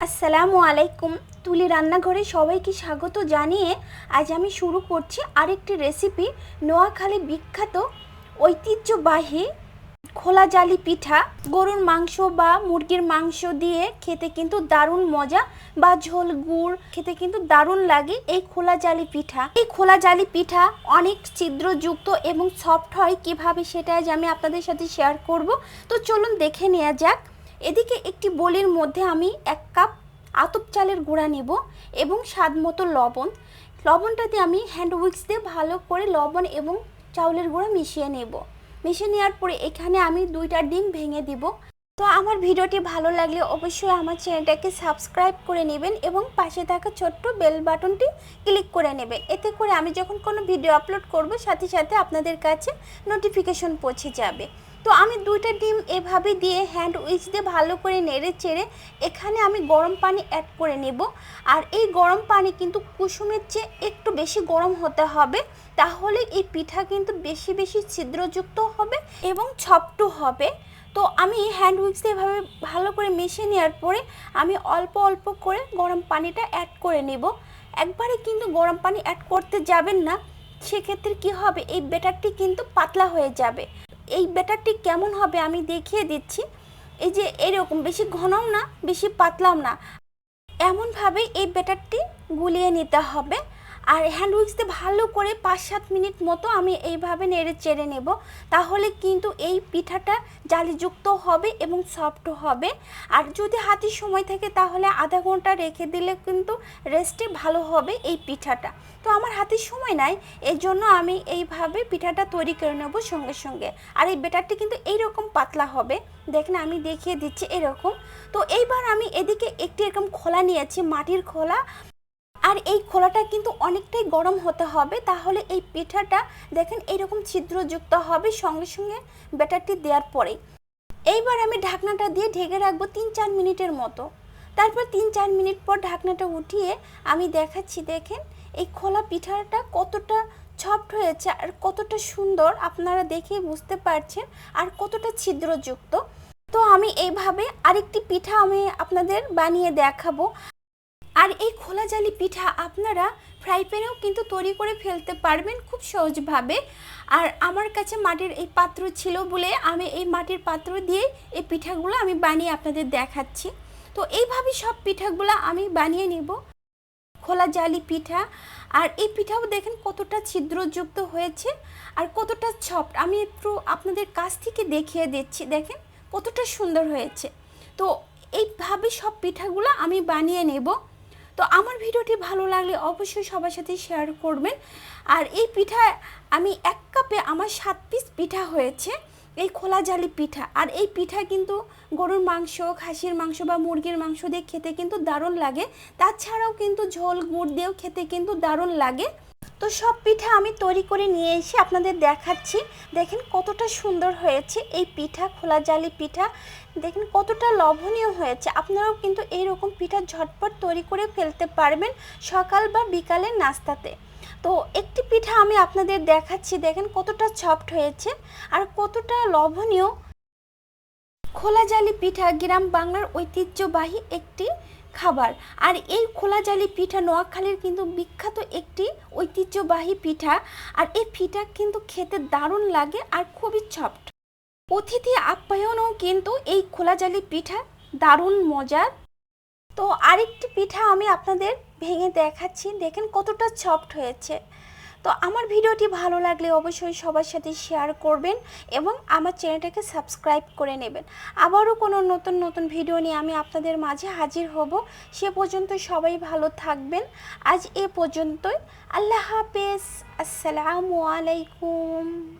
আসসালামু আলাইকুম। তুলি রান্নাঘরে সবাইকে স্বাগত জানিয়ে আজ আমি শুরু করছি আরেকটি রেসিপি নোয়াখালী বিখ্যাত ঐতিহ্যবাহী খোলা জালি পিঠা। গরুর মাংস বা মুরগির মাংস দিয়ে খেতে কিন্তু দারুণ মজা বা ঝোল গুড়, খেতে কিন্তু দারুণ লাগে এই খোলা জালি পিঠা। এই খোলা জালি পিঠা অনেক ছিদ্রযুক্ত এবং সফট হয়। কীভাবে সেটা আজ আমি আপনাদের সাথে শেয়ার করব? তো চলুন দেখে নেওয়া যাক। এদিকে একটি বলির মধ্যে আমি এক কাপ আতপ চালের গুঁড়া নেব এবং স্বাদ মতো লবণ। লবণটাতে আমি হ্যান্ড উইক্স দিয়ে ভালো করে লবণ এবং চাউলের গুঁড়া মিশিয়ে নেব। মিশিয়ে নেওয়ার পরে এখানে আমি দুইটা ডিম ভেঙে দিব। তো আমার ভিডিওটি ভালো লাগলে অবশ্যই আমার চ্যানেলটাকে সাবস্ক্রাইব করে নেবেন এবং পাশে থাকা ছোট্ট বেল বাটনটি ক্লিক করে নেবেন। এতে করে আমি যখন কোনো ভিডিও আপলোড করব, সাথে সাথে আপনাদের কাছে নোটিফিকেশন পৌঁছে যাবে। তো আমি দুইটা ডিম এভাবে দিয়ে হ্যান্ড উইচ দিয়ে ভালো করে নেড়ে চেড়ে এখানে আমি গরম পানি অ্যাড করে নেব। আর এই গরম পানি কিন্তু কুসুমের চেয়ে একটু বেশি গরম হতে হবে, তাহলে এই পিঠা কিন্তু বেশি বেশি ছিদ্রযুক্ত হবে এবং ছপটু হবে। তো আমি হ্যান্ড উইক্স এভাবে ভালো করে মিশিয়ে নেওয়ার পরে আমি অল্প অল্প করে গরম পানিটা অ্যাড করে নেব। একবারে কিন্তু গরম পানি অ্যাড করতে যাবেন না, সেক্ষেত্রে কি হবে? এই ব্যাটারটি কিন্তু পাতলা হয়ে যাবে। এই ব্যাটারটি কেমন হবে আমি দেখিয়ে দিচ্ছি। এই যে এরকম, বেশি ঘনও না, বেশি পাতলাও না। এমনভাবে এই ব্যাটারটি গুলিয়ে নিতে হবে। আর হ্যান্ড উইক্স দিয়ে ভালো করে পাঁচ সাত মিনিট মতো আমি এইভাবে নেড়ে চেড়ে নেব। তাহলে কিন্তু এই পিঠাটা জালিযুক্ত হবে এবং সফট হবে। আর যদি হাতের সময় থাকে তাহলে আধা ঘণ্টা রেখে দিলে কিন্তু রেস্টে ভালো হবে এই পিঠাটা। তো আমার হাতের সময় নাই এই জন্য আমি এইভাবে পিঠাটা তৈরি করে নেব সঙ্গে সঙ্গে। আর এই বেটারটি কিন্তু এইরকম পাতলা হবে। দেখেন আমি দেখিয়ে দিচ্ছি এরকম। তো এইবার আমি এদিকে একটি এরকম খোলা নিয়েছি, মাটির খোলা। আর এই খোলাটা কিন্তু অনেকটাই গরম হতে হবে। তাহলে এই পিঠাটা দেখেন এইরকম ছিদ্রযুক্ত হবে সঙ্গে সঙ্গে ব্যাটারটি দেওয়ার পরে এইবার আমি ঢাকনাটা দিয়ে ঢেকে রাখব তিন চার মিনিটের মতো। তারপর তিন চার মিনিট পর ঢাকনাটা উঠিয়ে আমি দেখাচ্ছি, দেখেন এই খোলা পিঠাটা কতটা সফট হয়েছে আর কতটা সুন্দর আপনারা দেখে বুঝতে পারছেন আর কতটা ছিদ্রযুক্ত। তো আমি এইভাবে আরেকটি পিঠা আমি আপনাদের বানিয়ে দেখাবো। আর এই খোলা জালি পিঠা আপনারা ফ্রাই প্যানেও কিন্তু তৈরি করে ফেলতে পারবেন খুব সহজভাবে। আর আমার কাছে মাটির এই পাত্র ছিল বলে আমি এই মাটির পাত্র দিয়ে এই পিঠাগুলো আমি বানিয়ে আপনাদের দেখাচ্ছি। তো এইভাবে সব পিঠাগুলো আমি বানিয়ে নেব। খোলা জালি পিঠা। আর এই পিঠাও দেখেন কতটা ছিদ্রযুক্ত হয়েছে আর কতটা সফট আমি একটু আপনাদের কাছ থেকে দেখিয়ে দিচ্ছি, দেখেন কতটা সুন্দর হয়েছে। তো এইভাবে সব পিঠাগুলো আমি বানিয়ে নেব। তো আমার ভিডিওটি ভালো লাগলে অবশ্যই সবার সাথে শেয়ার করবেন। আর এই পিঠা আমি এক কাপে আমার সাত পিস পিঠা হয়েছে, এই খোলা জালি পিঠা। আর এই পিঠা কিন্তু গরুর মাংস, খাসির মাংস বা মুরগির মাংস দিয়ে খেতে কিন্তু দারুণ লাগে। তাছাড়াও কিন্তু ঝোল, গুড় দিয়েও খেতে কিন্তু দারুণ লাগে। তো সব পিঠা আমি তৈরি করে নিয়ে এসে আপনাদের দেখাচ্ছি। দেখেন কতটা সুন্দর হয়েছে এই পিঠা, খোলা জালি পিঠা। দেখেন কতটা লবণীয় হয়েছে। আপনারাও কিন্তু এইরকম পিঠা ঝটপট তৈরি করে ফেলতে পারবেন সকাল বা বিকালের নাস্তাতে। তো একটি পিঠা আমি আপনাদের দেখাচ্ছি। দেখেন কতটা সফট হয়েছে আর কতটা লবণীয় খোলা জালি পিঠা, গ্রাম বাংলার ঐতিহ্যবাহী একটি খাবার। আর এই খোলা জালি পিঠা নোয়াখালীর কিন্তু বিখ্যাত একটি ঐতিহ্যবাহী পিঠা। আর এই পিঠা কিন্তু খেতে দারুণ লাগে আর খুবই সফট অতিথি আপ্যায়নও কিন্তু এই খোলা জালি পিঠা দারুণ মজার। তো আরেকটি পিঠা আমি আপনাদের ভেঙে দেখাচ্ছি। দেখেন কতটা সফট হয়েছে। তো আমার ভিডিওটি ভালো লাগলে অবশ্যই সবার সাথে শেয়ার করবেন এবং আমার চ্যানেলটাকে সাবস্ক্রাইব করে নেবেন। আবারও কোনো নতুন নতুন ভিডিও নিয়ে আমি আপনাদের মাঝে হাজির হব। সে পর্যন্ত সবাই ভালো থাকবেন। আজ এ পর্যন্তই। আল্লাহ হাফেজ। আসসালামু আলাইকুম।